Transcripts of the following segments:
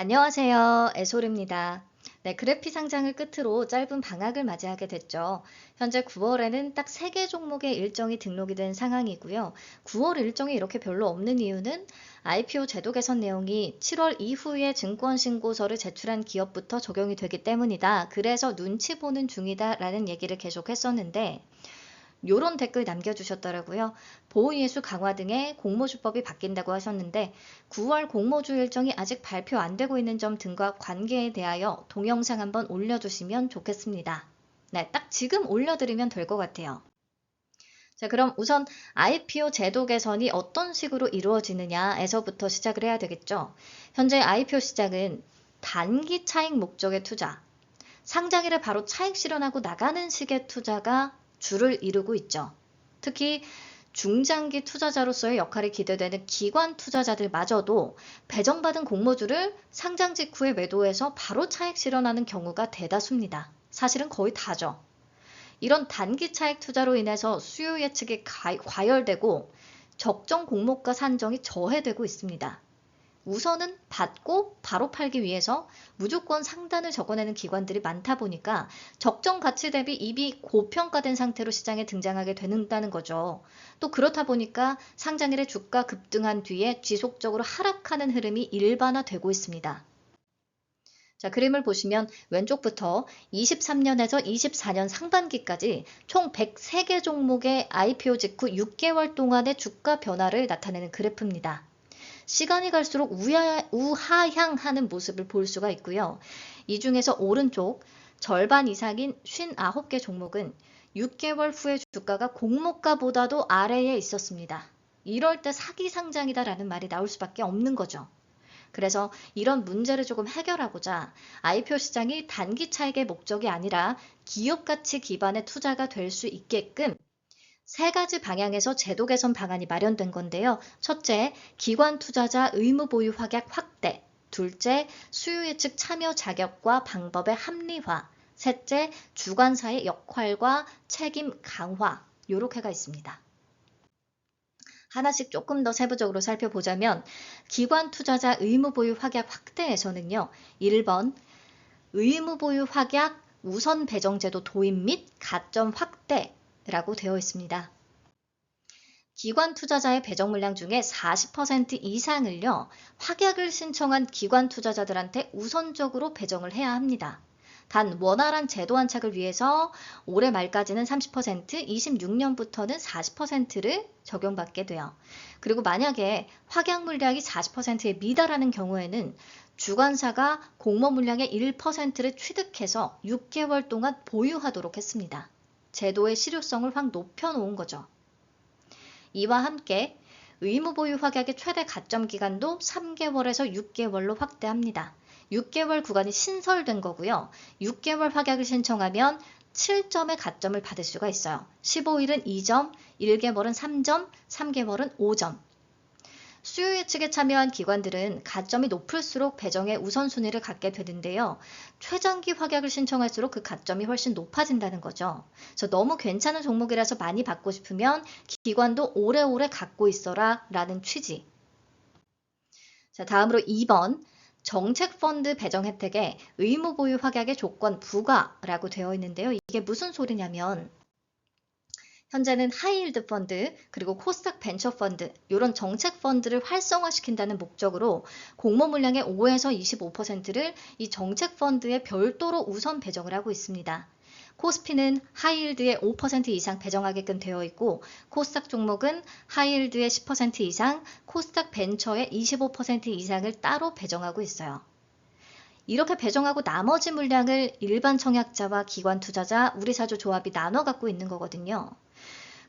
안녕하세요. 에솔입니다. 네, 그래피 상장을 끝으로 짧은 방학을 맞이하게 됐죠. 현재 9월에는 딱 3개 종목의 일정이 등록이 된 상황이고요. 9월 일정이 이렇게 별로 없는 이유는 IPO 제도 개선 내용이 7월 이후에 증권 신고서를 제출한 기업부터 적용이 되기 때문이다. 그래서 눈치 보는 중이다라는 얘기를 계속 했었는데 요런 댓글 남겨주셨더라고요. 보호예수 강화 등의 공모주법이 바뀐다고 하셨는데 9월 공모주 일정이 아직 발표 안 되고 있는 점 등과 관계에 대하여 동영상 한번 올려주시면 좋겠습니다. 네, 딱 지금 올려드리면 될 것 같아요. 자, 그럼 우선 IPO 제도 개선이 어떤 식으로 이루어지느냐에서부터 시작을 해야 되겠죠. 현재 IPO 시장은 단기 차익 목적의 투자, 상장일에 바로 차익 실현하고 나가는 식의 투자가 주를 이루고 있죠. 특히 중장기 투자자로서의 역할이 기대되는 기관 투자자들마저도 배정받은 공모주를 상장 직후에 매도해서 바로 차익 실현하는 경우가 대다수입니다. 사실은 거의 다죠. 이런 단기 차익 투자로 인해서 수요 예측이 과열되고 적정 공모가 산정이 저해되고 있습니다. 우선은 받고 바로 팔기 위해서 무조건 상단을 적어내는 기관들이 많다 보니까 적정 가치 대비 이익이 고평가된 상태로 시장에 등장하게 되는다는 거죠. 또 그렇다 보니까 상장일의 주가 급등한 뒤에 지속적으로 하락하는 흐름이 일반화되고 있습니다. 자, 그림을 보시면 왼쪽부터 23년에서 24년 상반기까지 총 103개 종목의 IPO 직후 6개월 동안의 주가 변화를 나타내는 그래프입니다. 시간이 갈수록 우하, 우하향하는 모습을 볼 수가 있고요. 이 중에서 오른쪽 절반 이상인 59개 종목은 6개월 후에 주가가 공모가보다도 아래에 있었습니다. 이럴 때 사기 상장이다라는 말이 나올 수밖에 없는 거죠. 그래서 이런 문제를 조금 해결하고자 IPO 시장이 단기 차익의 목적이 아니라 기업 가치 기반의 투자가 될 수 있게끔 세 가지 방향에서 제도 개선 방안이 마련된 건데요. 첫째, 기관 투자자 의무 보유 확약 확대. 둘째, 수요 예측 참여 자격과 방법의 합리화. 셋째, 주관사의 역할과 책임 강화. 요렇게가 있습니다. 하나씩 조금 더 세부적으로 살펴보자면 기관 투자자 의무 보유 확약 확대에서는요. 1번 의무 보유 확약 우선 배정 제도 도입 및 가점 확대 라고 되어 있습니다. 기관 투자자의 배정 물량 중에 40% 이상을요, 확약을 신청한 기관 투자자들한테 우선적으로 배정을 해야 합니다. 단 원활한 제도 안착을 위해서 올해 말까지는 30%, 26년부터는 40%를 적용받게 돼요. 그리고 만약에 확약 물량이 40%에 미달하는 경우에는 주관사가 공모 물량의 1%를 취득해서 6개월 동안 보유하도록 했습니다. 제도의 실효성을 확 높여놓은 거죠. 이와 함께 의무 보유 확약의 최대 가점 기간도 3개월에서 6개월로 확대합니다. 6개월 구간이 신설된 거고요. 6개월 확약을 신청하면 7점의 가점을 받을 수가 있어요. 15일은 2점, 1개월은 3점, 3개월은 5점. 수요 예측에 참여한 기관들은 가점이 높을수록 배정의 우선순위를 갖게 되는데요. 최장기 확약을 신청할수록 그 가점이 훨씬 높아진다는 거죠. 그래서 너무 괜찮은 종목이라서 많이 받고 싶으면 기관도 오래오래 갖고 있어라 라는 취지. 자, 다음으로 2번. 정책 펀드 배정 혜택에 의무 보유 확약의 조건 부과라고 되어 있는데요. 이게 무슨 소리냐면 현재는 하이힐드 펀드 그리고 코스닥 벤처 펀드 이런 정책 펀드를 활성화시킨다는 목적으로 공모 물량의 5에서 25%를 이 정책 펀드에 별도로 우선 배정을 하고 있습니다. 코스피는 하이힐드의 5% 이상 배정하게끔 되어 있고 코스닥 종목은 하이힐드의 10% 이상, 코스닥 벤처의 25% 이상을 따로 배정하고 있어요. 이렇게 배정하고 나머지 물량을 일반 청약자와 기관 투자자, 우리사주 조합이 나눠 갖고 있는 거거든요.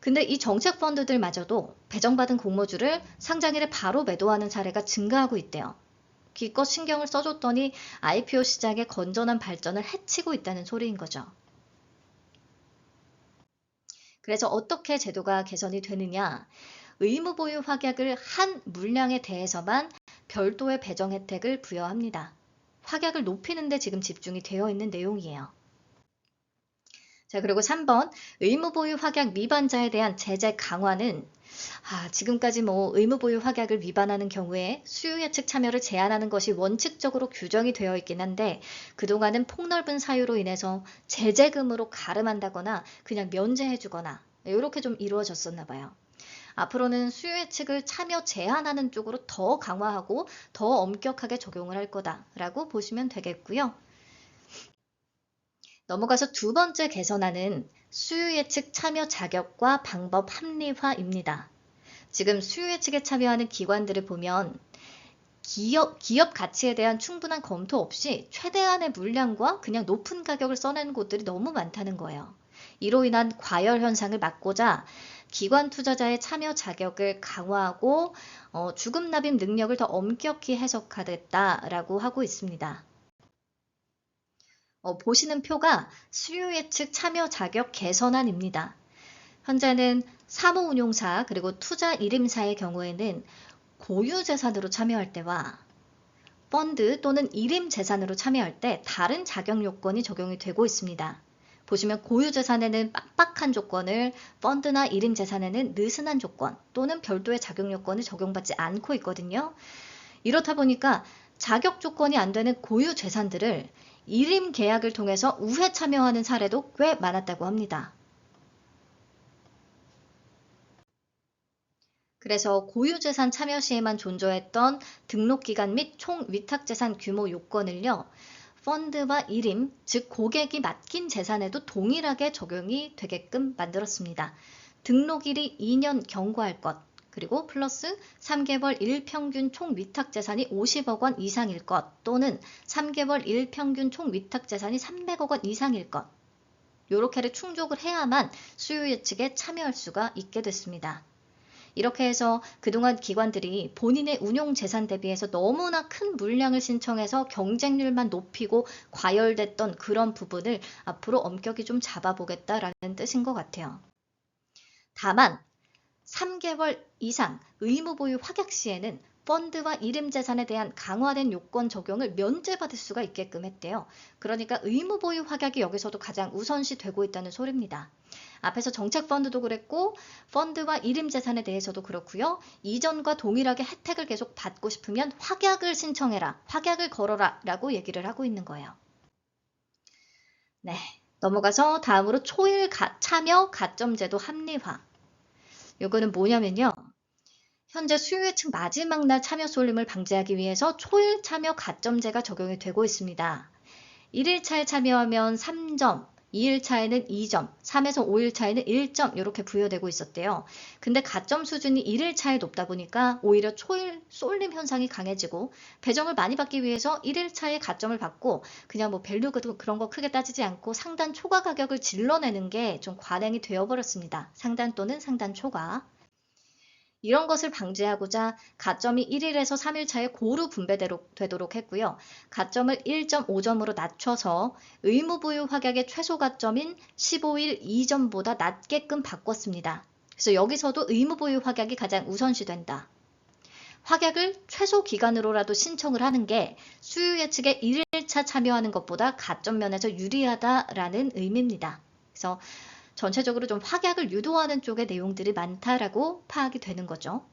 근데 이 정책 펀드들마저도 배정받은 공모주를 상장일에 바로 매도하는 사례가 증가하고 있대요. 기껏 신경을 써줬더니 IPO 시장의 건전한 발전을 해치고 있다는 소리인 거죠. 그래서 어떻게 제도가 개선이 되느냐? 의무 보유 확약을 한 물량에 대해서만 별도의 배정 혜택을 부여합니다. 확약을 높이는 데 지금 집중이 되어 있는 내용이에요. 자, 그리고 3번 의무보유 확약 위반자에 대한 제재 강화는 아, 지금까지 뭐 의무보유 확약을 위반하는 경우에 수요 예측 참여를 제한하는 것이 원칙적으로 규정이 되어 있긴 한데 그동안은 폭넓은 사유로 인해서 제재금으로 가름한다거나 그냥 면제해 주거나 이렇게 좀 이루어졌었나 봐요. 앞으로는 수요 예측을 참여 제한하는 쪽으로 더 강화하고 더 엄격하게 적용을 할 거다라고 보시면 되겠고요. 넘어가서 두 번째 개선안은 수요 예측 참여 자격과 방법 합리화입니다. 지금 수요 예측에 참여하는 기관들을 보면 기업, 기업 가치에 대한 충분한 검토 없이 최대한의 물량과 그냥 높은 가격을 써내는 곳들이 너무 많다는 거예요. 이로 인한 과열 현상을 막고자 기관 투자자의 참여 자격을 강화하고 어, 주금 납입 능력을 더 엄격히 해석하겠다라고 하고 있습니다. 어, 보시는 표가 수요 예측 참여 자격 개선안입니다. 현재는 사무운용사 그리고 투자 일임사의 경우에는 고유 재산으로 참여할 때와 펀드 또는 일임 재산으로 참여할 때 다른 자격 요건이 적용이 되고 있습니다. 보시면 고유 재산에는 빡빡한 조건을 펀드나 일임 재산에는 느슨한 조건 또는 별도의 자격 요건을 적용받지 않고 있거든요. 이렇다 보니까 자격 조건이 안 되는 고유 재산들을 일임 계약을 통해서 우회 참여하는 사례도 꽤 많았다고 합니다. 그래서 고유재산 참여 시에만 존재했던 등록기간 및 총 위탁재산 규모 요건을요, 펀드와 일임, 즉 고객이 맡긴 재산에도 동일하게 적용이 되게끔 만들었습니다. 등록일이 2년 경과할 것, 그리고 플러스 3개월 1평균 총 위탁 재산이 50억 원 이상일 것 또는 3개월 1평균 총 위탁 재산이 300억 원 이상일 것 요렇게를 충족을 해야만 수요 예측에 참여할 수가 있게 됐습니다. 이렇게 해서 그동안 기관들이 본인의 운용 재산 대비해서 너무나 큰 물량을 신청해서 경쟁률만 높이고 과열됐던 그런 부분을 앞으로 엄격히 좀 잡아보겠다라는 뜻인 것 같아요. 다만 3개월 이상 의무 보유 확약 시에는 펀드와 이름 재산에 대한 강화된 요건 적용을 면제받을 수가 있게끔 했대요. 그러니까 의무 보유 확약이 여기서도 가장 우선시 되고 있다는 소리입니다. 앞에서 정책 펀드도 그랬고 펀드와 이름 재산에 대해서도 그렇고요. 이전과 동일하게 혜택을 계속 받고 싶으면 확약을 신청해라. 확약을 걸어라 라고 얘기를 하고 있는 거예요. 네. 넘어가서 다음으로 초일 가, 참여 가점제도 합리화. 요거는 뭐냐면요. 현재 수요예측 마지막 날 참여 쏠림을 방지하기 위해서 초일 참여 가점제가 적용이 되고 있습니다. 1일차에 참여하면 3점, 2일 차에는 2점, 3에서 5일 차에는 1점 이렇게 부여되고 있었대요. 근데 가점 수준이 1일 차에 높다 보니까 오히려 초일 쏠림 현상이 강해지고 배정을 많이 받기 위해서 1일 차에 가점을 받고 그냥 뭐 밸류 그런 거 크게 따지지 않고 상단 초과 가격을 질러내는 게 좀 관행이 되어버렸습니다. 상단 또는 상단 초과. 이런 것을 방지하고자 가점이 1일에서 3일 차에 고루 분배되도록 했고요. 가점을 1.5점으로 낮춰서 의무부유 확약의 최소 가점인 15일 이전보다 낮게끔 바꿨습니다. 그래서 여기서도 의무부유 확약이 가장 우선시된다. 확약을 최소 기간으로라도 신청을 하는 게 수요 예측에 1일차 참여하는 것보다 가점 면에서 유리하다라는 의미입니다. 그래서 전체적으로 좀 확약을 유도하는 쪽의 내용들이 많다라고 파악이 되는 거죠.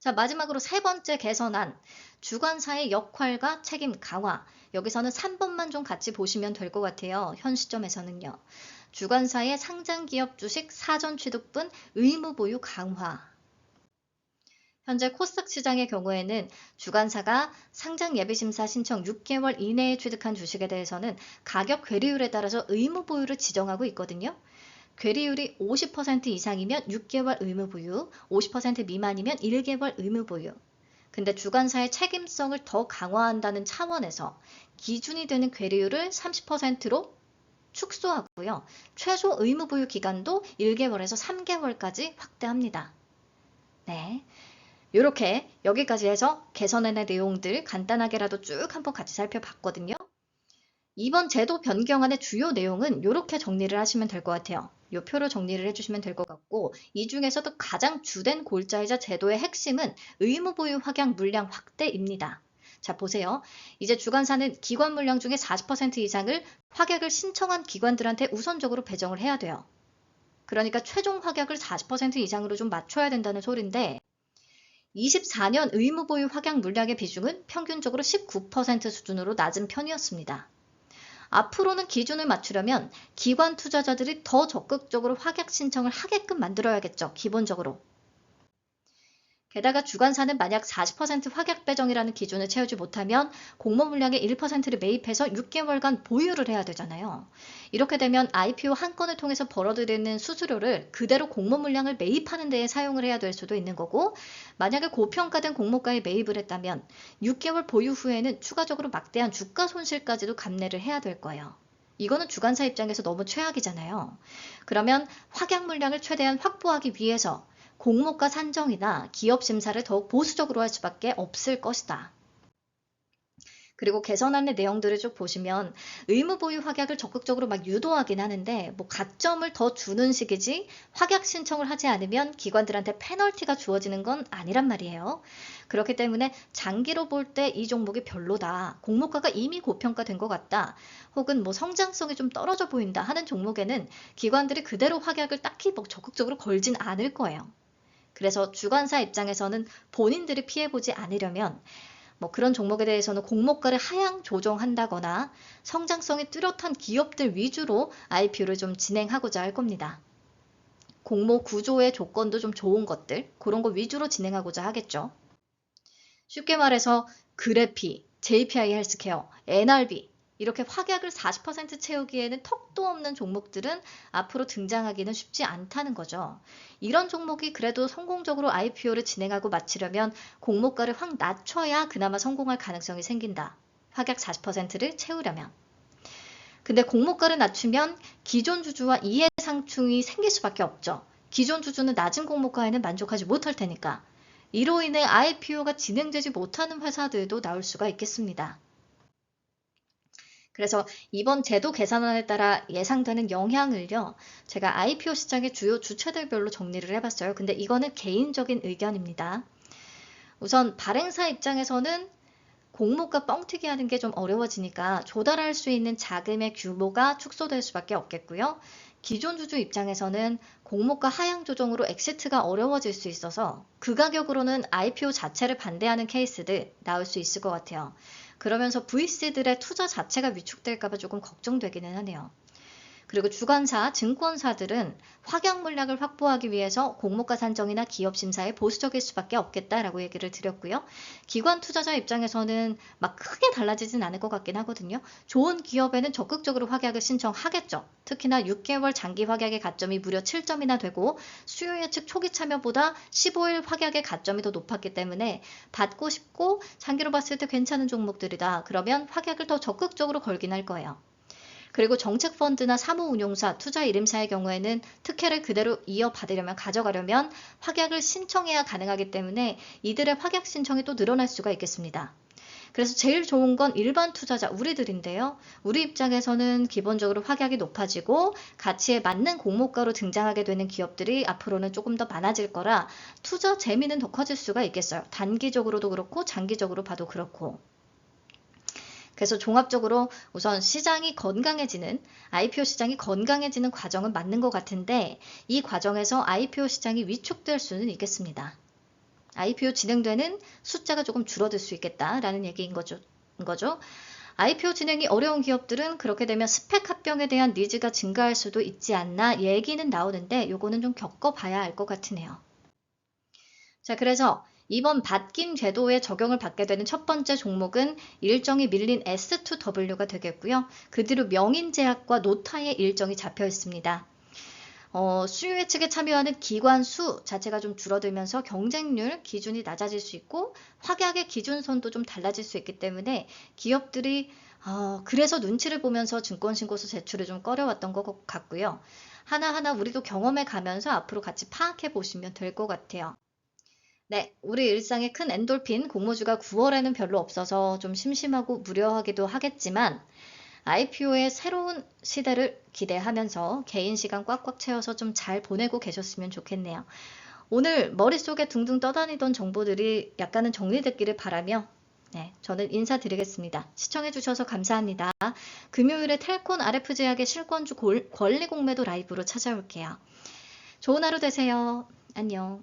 자, 마지막으로 세 번째 개선안, 주관사의 역할과 책임 강화. 여기서는 3번만 좀 같이 보시면 될 것 같아요. 현 시점에서는요. 주관사의 상장 기업 주식 사전 취득분 의무 보유 강화. 현재 코스닥 시장의 경우에는 주관사가 상장 예비심사 신청 6개월 이내에 취득한 주식에 대해서는 가격 괴리율에 따라서 의무 보유를 지정하고 있거든요. 괴리율이 50% 이상이면 6개월 의무 보유, 50% 미만이면 1개월 의무 보유. 근데 주관사의 책임성을 더 강화한다는 차원에서 기준이 되는 괴리율을 30%로 축소하고요. 최소 의무 보유 기간도 1개월에서 3개월까지 확대합니다. 네. 이렇게 여기까지 해서 개선안의 내용들 간단하게라도 쭉 한번 같이 살펴봤거든요. 이번 제도 변경안의 주요 내용은 이렇게 정리를 하시면 될 것 같아요. 이 표로 정리를 해주시면 될 것 같고 이 중에서도 가장 주된 골자이자 제도의 핵심은 의무 보유 확약 물량 확대입니다. 자, 보세요. 이제 주관사는 기관 물량 중에 40% 이상을 확약을 신청한 기관들한테 우선적으로 배정을 해야 돼요. 그러니까 최종 확약을 40% 이상으로 좀 맞춰야 된다는 소리인데 24년 의무 보유 확약 물량의 비중은 평균적으로 19% 수준으로 낮은 편이었습니다. 앞으로는 기준을 맞추려면 기관 투자자들이 더 적극적으로 확약 신청을 하게끔 만들어야겠죠. 기본적으로. 게다가 주관사는 만약 40% 확약 배정이라는 기준을 채우지 못하면 공모 물량의 1%를 매입해서 6개월간 보유를 해야 되잖아요. 이렇게 되면 IPO 한 건을 통해서 벌어들이는 수수료를 그대로 공모 물량을 매입하는 데에 사용을 해야 될 수도 있는 거고 만약에 고평가된 공모가에 매입을 했다면 6개월 보유 후에는 추가적으로 막대한 주가 손실까지도 감내를 해야 될 거예요. 이거는 주관사 입장에서 너무 최악이잖아요. 그러면 확약 물량을 최대한 확보하기 위해서 공모가 산정이나 기업 심사를 더욱 보수적으로 할 수밖에 없을 것이다. 그리고 개선안의 내용들을 쭉 보시면 의무 보유 확약을 적극적으로 막 유도하긴 하는데 뭐 가점을 더 주는 식이지 확약 신청을 하지 않으면 기관들한테 페널티가 주어지는 건 아니란 말이에요. 그렇기 때문에 장기로 볼 때 이 종목이 별로다. 공모가가 이미 고평가된 것 같다. 혹은 뭐 성장성이 좀 떨어져 보인다 하는 종목에는 기관들이 그대로 확약을 딱히 뭐 적극적으로 걸진 않을 거예요. 그래서 주관사 입장에서는 본인들이 피해보지 않으려면 뭐 그런 종목에 대해서는 공모가를 하향 조정한다거나 성장성이 뚜렷한 기업들 위주로 IPO를 좀 진행하고자 할 겁니다. 공모 구조의 조건도 좀 좋은 것들, 그런 거 위주로 진행하고자 하겠죠. 쉽게 말해서 그래피, JPI 헬스케어, NRB, 이렇게 확약을 40% 채우기에는 턱도 없는 종목들은 앞으로 등장하기는 쉽지 않다는 거죠. 이런 종목이 그래도 성공적으로 IPO를 진행하고 마치려면 공모가를 확 낮춰야 그나마 성공할 가능성이 생긴다. 확약 40%를 채우려면. 근데 공모가를 낮추면 기존 주주와 이해 상충이 생길 수밖에 없죠. 기존 주주는 낮은 공모가에는 만족하지 못할 테니까. 이로 인해 IPO가 진행되지 못하는 회사들도 나올 수가 있겠습니다. 그래서 이번 제도 개선안에 따라 예상되는 영향을요, 제가 IPO 시장의 주요 주체들별로 정리를 해봤어요. 근데 이거는 개인적인 의견입니다. 우선 발행사 입장에서는 공모가 뻥튀기 하는 게 좀 어려워지니까 조달할 수 있는 자금의 규모가 축소될 수밖에 없겠고요. 기존 주주 입장에서는 공모가 하향 조정으로 엑시트가 어려워질 수 있어서 그 가격으로는 IPO 자체를 반대하는 케이스들 나올 수 있을 것 같아요. 그러면서 VC들의 투자 자체가 위축될까봐 조금 걱정되기는 하네요. 그리고 주관사, 증권사들은 확약 물량을 확보하기 위해서 공모가 산정이나 기업 심사에 보수적일 수밖에 없겠다라고 얘기를 드렸고요. 기관 투자자 입장에서는 막 크게 달라지진 않을 것 같긴 하거든요. 좋은 기업에는 적극적으로 확약을 신청하겠죠. 특히나 6개월 장기 확약의 가점이 무려 7점이나 되고 수요 예측 초기 참여보다 15일 확약의 가점이 더 높았기 때문에 받고 싶고 장기로 봤을 때 괜찮은 종목들이다. 그러면 확약을 더 적극적으로 걸긴 할 거예요. 그리고 정책 펀드나 사무운용사, 투자 이름사의 경우에는 특혜를 그대로 이어받으려면 가져가려면 확약을 신청해야 가능하기 때문에 이들의 확약 신청이 또 늘어날 수가 있겠습니다. 그래서 제일 좋은 건 일반 투자자 우리들인데요. 우리 입장에서는 기본적으로 확약이 높아지고 가치에 맞는 공모가로 등장하게 되는 기업들이 앞으로는 조금 더 많아질 거라 투자 재미는 더 커질 수가 있겠어요. 단기적으로도 그렇고 장기적으로 봐도 그렇고. 그래서 종합적으로 우선 시장이 건강해지는 IPO 시장이 건강해지는 과정은 맞는 것 같은데 이 과정에서 IPO 시장이 위축될 수는 있겠습니다. IPO 진행되는 숫자가 조금 줄어들 수 있겠다라는 얘기인 거죠. 거죠. IPO 진행이 어려운 기업들은 그렇게 되면 스펙 합병에 대한 니즈가 증가할 수도 있지 않나 얘기는 나오는데 요거는 좀 겪어봐야 알 것 같으네요. 자, 그래서 이번 받김 제도에 적용을 받게 되는 첫 번째 종목은 일정이 밀린 S2W가 되겠고요. 그 뒤로 명인제약과 노타의 일정이 잡혀 있습니다. 어, 수요 예측에 참여하는 기관 수 자체가 좀 줄어들면서 경쟁률 기준이 낮아질 수 있고 확약의 기준선도 좀 달라질 수 있기 때문에 기업들이 어, 그래서 눈치를 보면서 증권신고서 제출을 좀 꺼려왔던 것 같고요. 하나하나 우리도 경험해 가면서 앞으로 같이 파악해 보시면 될 것 같아요. 네, 우리 일상에 큰 엔돌핀 공모주가 9월에는 별로 없어서 좀 심심하고 무료하기도 하겠지만 IPO의 새로운 시대를 기대하면서 개인 시간 꽉꽉 채워서 좀 잘 보내고 계셨으면 좋겠네요. 오늘 머릿속에 둥둥 떠다니던 정보들이 약간은 정리됐기를 바라며 네, 저는 인사드리겠습니다. 시청해주셔서 감사합니다. 금요일에 텔콘 RF 제약의 실권주 골- 권리 공매도 라이브로 찾아올게요. 좋은 하루 되세요. 안녕.